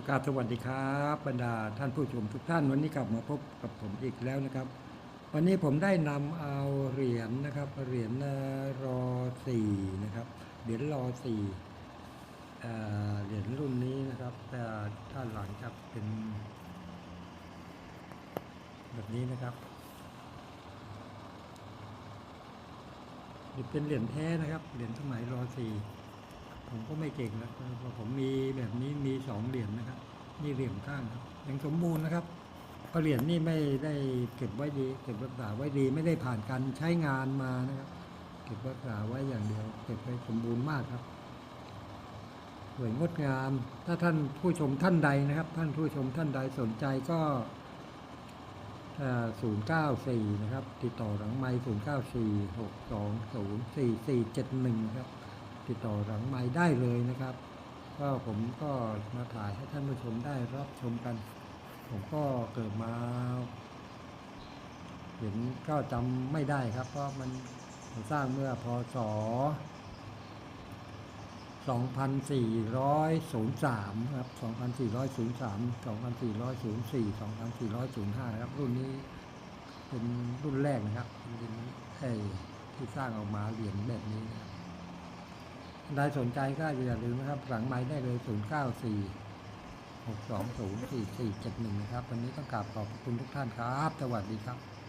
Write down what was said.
ประกาศสวัสดีครับบรรดาท่านผู้ชมทุกท่านวันนี้กลับมาพบกับผมอีกแล้วนะครับ วันนี้ผมได้นำเอาเหรียญนะครับเหรียญรอสี่นะครับเหรียญรอสี่เอ่อเหรียญรุ่นนี้นะครับแต่ด้านหลังครับเป็น แบบนี้นะครับนี่เป็นเหรียญแท้นะครับเหรียญสมัยรอสี่ ผมก็ไม่เก่งนะเพราะผมมีแบบนี้มีสองเหรียญนะครับ นี่เหรียญข้างครับยังสมบูรณ์นะครับเพราะเหรียญนี่ไม่ได้เก็บไว้ดี เก็บรักษาไว้ดีไม่ได้ผ่านการใช้งานมานะครับ เก็บรักษาไว้อย่างเดียว เก็บไว้สมบูรณ์มากครับสวยงดงาม ถ้าท่านผู้ชมท่านใดนะครับ ท่านผู้ชมท่านใดสนใจก็ศูนย์เก้าสี่นะครับ ติดต่อหลังไม้ศูนย์เก้าสี่หกสองศูนย์สี่สี่เจ็ดหนึ่งครับ ติดต่อหลังไม้ได้เลยนะครับ ก็ผมก็มาถ่ายให้ท่านผู้ชมได้รับชมกัน ผมก็เกิดมา เห็นก็จำไม่ได้ครับ เพราะมันสร้างเมื่อพศ 2403 ครับ 2403 2404 2405นะครับรุ่นนี้เป็นรุ่นแรกนะครับเป็นไอ้ที่สร้างออกมาเหรียญแบบนี้นะครับ ได้สนใจก็อย่าลืมนะครับสั่งไม้ได้เลย 094 620 4471 นะครับ วันนี้ต้องกราบขอบคุณทุกท่านครับ สวัสดีครับ